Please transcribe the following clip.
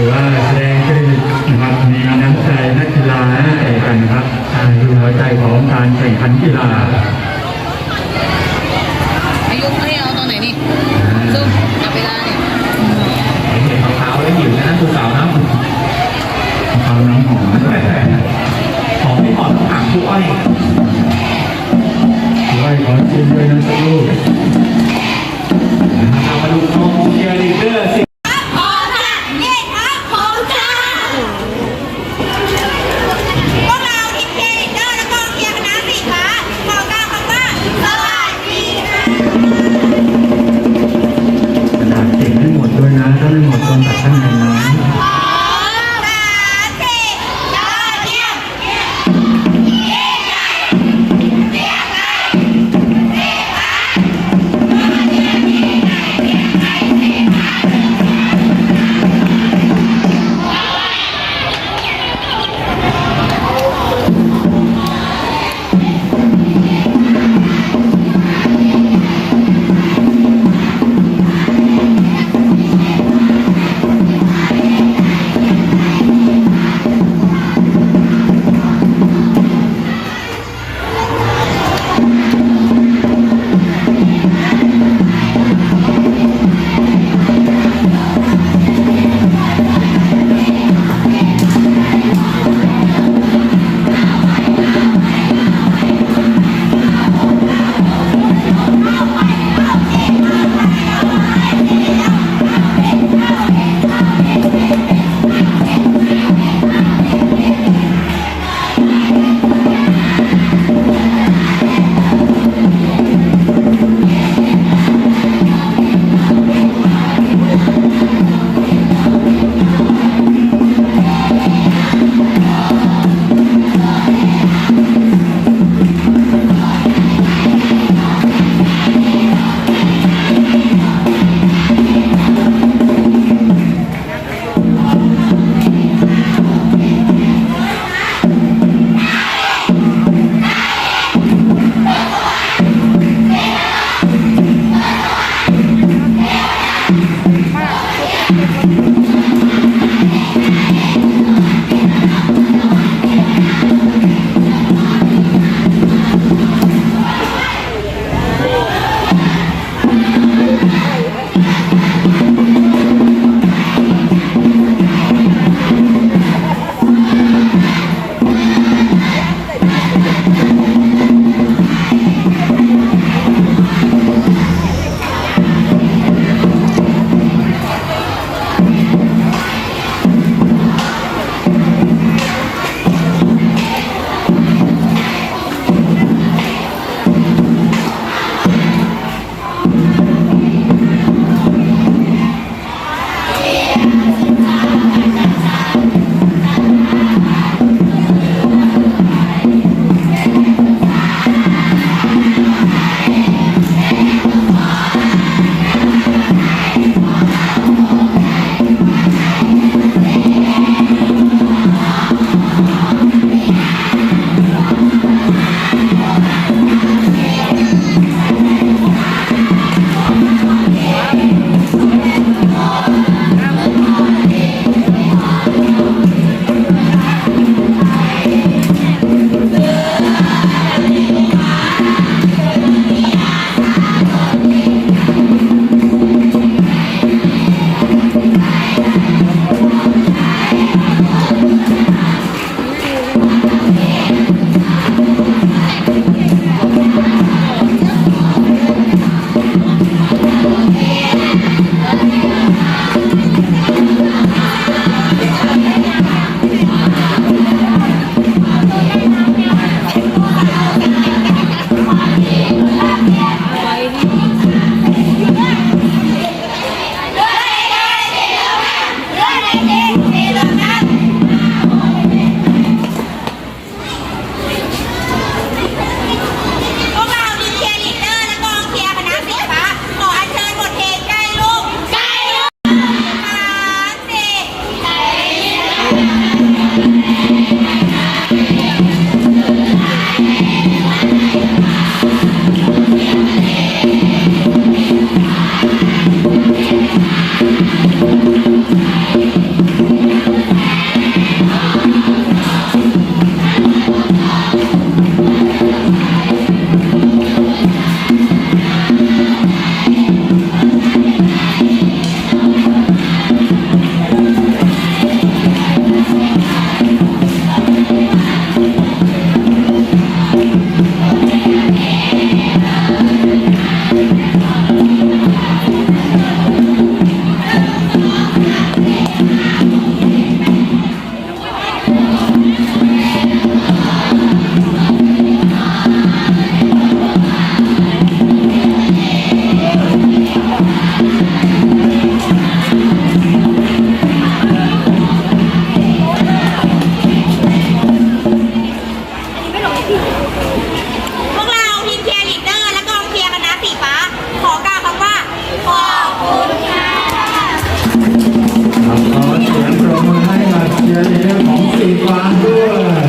ถือว่าแสดงขึ้นนะครับมีน้ำใจนักกีฬาและเอกันนะครับคือหัวใจของการแข่งขันกีฬา ขอเสียงปรบมให้มาเชียร์ในของสีฟ้าด้วย